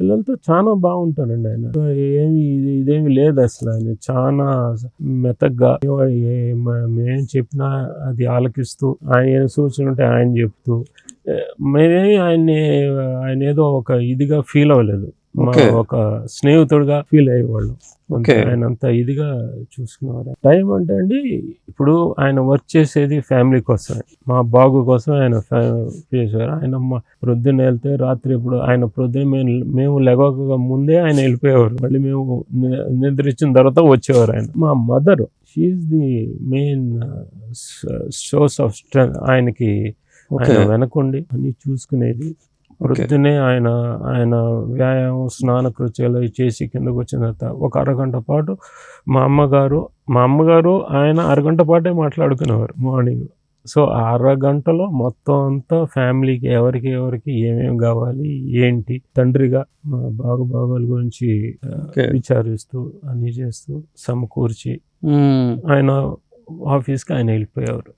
పిల్లలతో చాలా బాగుంటారండి ఆయన. ఏమి ఇది- ఇదేమి లేదు అసలు ఆయన. చాలా మెతగ్గా మేం చెప్పినా అది ఆలకిస్తూ ఆయన సూచన ఉంటే ఆయన చెప్తూ మేమేమి మేమే ఆయన్ని ఆయన ఏదో ఒక ఇదిగా ఫీల్ అవ్వలేదు. ఒక స్నేహితుడిగా ఫీల్ అయ్యేవాళ్ళం. ఆయన అంత ఇదిగా చూసుకునేవారు. టైం అంటే అండి ఇప్పుడు ఆయన వర్క్ చేసేది ఫ్యామిలీ కోసమే. మా బాగు కోసం ఆయన చేసేవారు. ఆయన మా ప్రొద్దున వెళ్తే రాత్రి ఇప్పుడు ఆయన ప్రొద్దున మేము మేము లెగక ముందే ఆయన వెళ్ళిపోయేవారు. మళ్ళీ మేము నిద్రించిన తర్వాత వచ్చేవారు ఆయన. మా mother she the main source of strength ఆయనకి. ఆయన వెనకుండి అన్ని చూసుకునేది. ప్రొద్దునే ఆయన ఆయన వ్యాయామం స్నాన కృత్యాలు చేసి కిందకు వచ్చిన తర్వాత ఒక అరగంట పాటు మా అమ్మగారు మా అమ్మగారు ఆయన అరగంట పాటే మాట్లాడుకునేవారు మార్నింగ్ సో అరగంటలో మొత్తం అంతా ఫ్యామిలీకి ఎవరికి ఎవరికి ఏమేమి కావాలి ఏంటి తండ్రిగా మా బాగు బాగోల గురించి. విచారిస్తూ అన్ని చేస్తూ సమకూర్చి. ఆయన ఆఫీస్కి ఆయన వెళ్ళిపోయేవారు